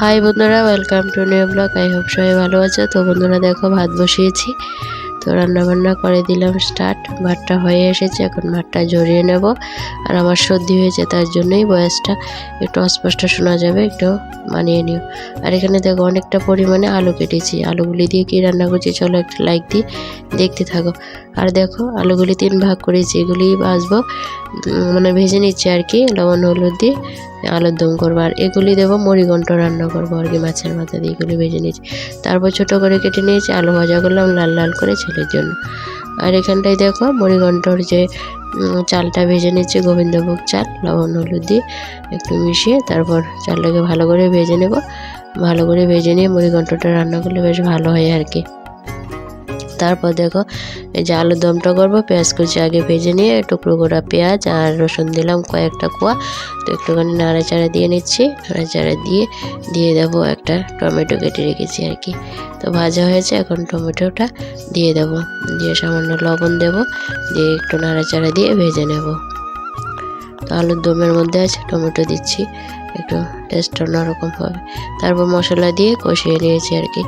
High বন্ধুরা welcome to new blog I hope সবাই ভালো আছে। তো বন্ধুরা দেখো ভাত বসিয়েছি। তো রান্না বান্না করে দিলাম স্টার্ট ভাতটা হয়ে এসেছে এখন ভাতটা ঝরিয়ে নেব। আর আমার সর্দি হয়েছে তার জন্যই বয়সটা একটু অস্পষ্ট শোনা যাবে একটু মানিয়ে নিও। আর এখানে দেখো অনেকটা পরিমাণে আলু কেটেছি। আলুগুলি দিয়ে কি রান্না করছি চলো একটু লাইক দিয়ে দেখতে থাকো। আর দেখো আলুগুলি তিন ভাগ করেছি এগুলি উম, মানে ভেজে নিচ্ছি আর কি, লবণ, হলুদ দিয়ে আলুর দম করব। আর এগুলি দেবো মুড়িঘণ্ট রান্না করব আর কি, মাছের মাথা দিয়ে এগুলি ভেজে নিয়েছি তারপর ছোটো করে কেটে নিয়েছি আলু ভাজা করলাম লাল লাল করে ছেলের জন্য। আর এখানটায় দেখো মুড়িঘণ্টর যে চালটা ভেজে নিচ্ছি গোবিন্দভোগ চাল, লবণ, হলুদ দিয়ে একটু মিশিয়ে তারপর চালটাকে ভালো করে ভেজে নেব। ভালো করে ভেজে নিয়ে মুড়িঘণ্টটা রান্না করলে বেশ ভালো হয় আর কি। তারপর দেখো এই যে আলুর দমটা করব, পেঁয়াজ কুচি আগে ভেজে নিয়ে টুকরো করা পেঁয়াজ আর রসুন দিলাম কয়েকটা কোয়া। তো একটুখানি নাড়াচাড়া দিয়ে নিচ্ছি, নাড়াচাড়া দিয়ে দিয়ে দেবো একটা টমেটো কেটে রেখেছি আর কি। তো ভাজা হয়েছে, এখন টমেটোটা দিয়ে দেবো। দিয়ে সামান্য লবণ দেবো, দিয়ে একটু নাড়াচাড়া দিয়ে ভেজে নেব। তো আলুর দমের মধ্যে আছে, টমেটো দিচ্ছি, একটু টেস্ট অন্যরকম হবে। তারপর মশলা দিয়ে কষিয়ে নিয়েছি আর কি।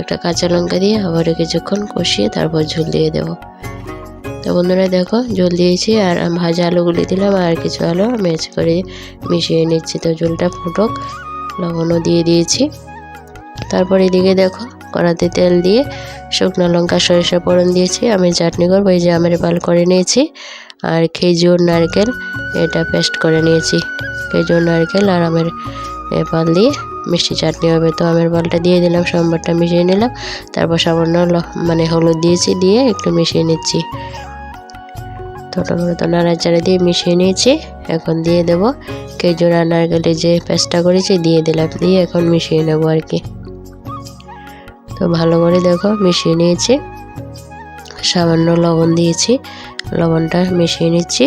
একটা কাঁচা লঙ্কা দিয়ে আবারও কিছুক্ষণ কষিয়ে তারপর ঝোল দিয়ে দেবো। তো বন্ধুরা দেখো, ঝোল দিয়েছি আর ভাজা আলুগুলি দিলাম আর কিছু আলু ম্যাচ করে মিশিয়ে নিচ্ছি। তো ঝোলটা ফুটক, লবণও দিয়ে দিয়েছি। তারপর এদিকে দেখো, কড়াতে তেল দিয়ে শুকনো লঙ্কা, সরিষা ফোড়ন দিয়েছি। আমি চাটনি করব, এই যে আমের পাল করে নিয়েছি। আর খেজুর, নারকেল, এটা পেস্ট করে নিয়েছি। খেজুর, নারকেল আর আমের পাল দিয়ে মিষ্টি চাটনি হবে, তো আমের পালটা দিয়ে দিলাম, সম্বারটা মিশিয়ে নিলাম। তারপর সামান্য মানে হলুদ দিয়েছি, দিয়ে একটু মিশিয়ে নিচ্ছি। তো নাড়াচাড়া দিয়ে মিশিয়ে নিয়েছি, এখন দিয়ে দেবো খেজুর আর নারকেলের যে পেস্টটা করেছি, দিয়ে দিলাম, দিয়ে এখন মিশিয়ে নেব আর কি। তো ভালো করে দেখো, মিশিয়ে নিয়েছি। সামান্য লবণ দিয়েছি, লবণটা মিশিয়ে নিচ্ছি।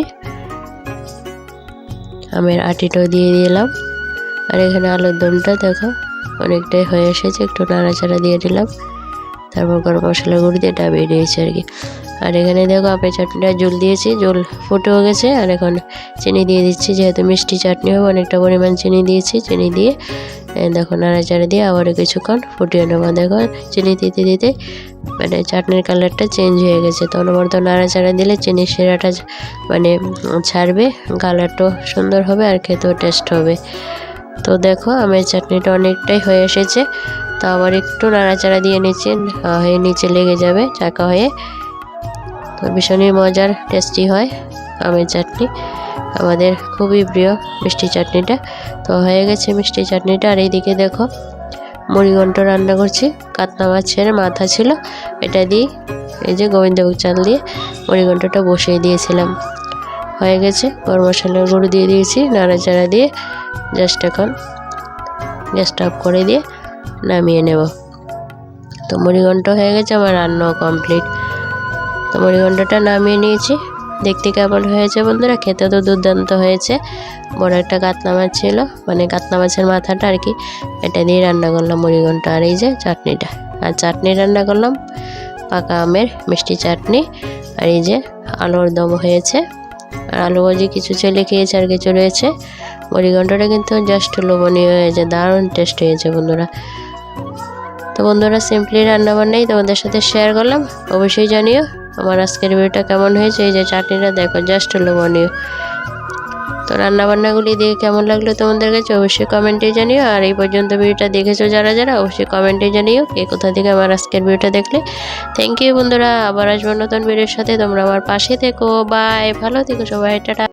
আমের আটিটাও দিয়ে দিলাম। আর এখানে আলুর দমটা দেখো, অনেকটাই হয়ে এসেছে, একটু নাড়াচাড়া দিয়ে দিলাম তারপর গরম মশলা গুঁড়ি দিয়ে ডাবিয়ে দিয়েছি আর কি। আর এখানে দেখো আপেল চাটনিটা জল দিয়েছি, জল ফুটেও গেছে। আর এখন চিনি দিয়ে দিচ্ছি, যেহেতু মিষ্টি চাটনি হবে, অনেকটা পরিমাণ চিনি দিয়েছি। চিনি দিয়ে দেখো নাড়াচাড়া দিয়ে আবারও কিছুক্ষণ ফুটিয়ে নেব। দেখো চিনি দিতে দিতে মানে চাটনির কালারটা চেঞ্জ হয়ে গেছে। তো অনবরত নাড়াচাড়া দিলে চিনির শিরাটা জ- মানে ছাড়বে, কালারটাও সুন্দর হবে আর খেতেও টেস্ট হবে। তো দেখো আমের চাটনিটা অনেকটাই হয়ে এসেছে। তো আবার একটু নাড়াচাড়া দিয়ে আহ, হয়ে নিচে লেগে যাবে চাকা হয়ে। তো ভীষণই মজার টেস্টি হয় আমের চাটনি। আমাদের খুবই প্রিয় মিষ্টি চাটনিটা। তো হয়ে গেছে মিষ্টি চাটনিটা। আর এইদিকে দেখো মুড়িঘণ্ট রান্না করছি। কাতলা মাছের মাথা ছিল এটা দিয়ে এই যে গোবিন্দভোগ চাল দিয়ে মুড়িঘণ্টটা বসিয়ে দিয়েছিলাম। হয়ে গেছে গরম মশলার গুঁড়ো দিয়ে দিয়েছি নাড়াচাড়া দিয়ে জাস্ট এখন গ্যাসটা অফ করে দিয়ে নামিয়ে নেব। তো মুড়িঘণ্ট হয়ে গেছে, আমার রান্নাও কমপ্লিট। তো মুড়িঘণ্টটা নামিয়ে নিয়েছি। দেখতে কেমন হয়েছে বন্ধুরা? খেতে তো দুর্দান্ত হয়েছে। বড় একটা কাতলা মাছ ছিল মানে কাতলা মাছের মাথাটা আর কি এটা দিয়ে রান্না করলাম মুড়িঘণ্ট আর এই যে চাটনিটা। আর চাটনি রান্না করলাম পাকা আমের মিষ্টি চাটনি আর এই যে আলুর দম হয়েছে। আর আলু ভাজি কিছু ছেলে খেয়েছে আর কিছু রয়েছে। মুড়িঘণ্টটা কিন্তু জাস্ট লোভনীয় হয়েছে, দারুণ টেস্ট হয়েছে বন্ধুরা। তো বন্ধুরা সিম্পলি রান্না বান্নাই তোমাদের সাথে শেয়ার করলাম। অবশ্যই জানিও আমার আজকের ভিডিওটা কেমন হয়েছে, এই যে চাটনিটা দেখো জাস্ট লোভনীয়। তো রান্নাবান্নাগুলি দেখে কেমন লাগল তোমাদের কাছে অবশ্যই কমেন্টে জানিও। আর এই পর্যন্ত ভিডিওটা দেখেছ যারা যারা, অবশ্যই কমেন্টে জানিও কে কোথা থেকে আমার আজকের ভিডিওটা দেখলে। থ্যাংক ইউ বন্ধুরা, আবার আসব নতুন ভিডিওর সাথে, তোমরা আমার পাশে থেকো বাই ভালো থেকো সবাই, টাটা।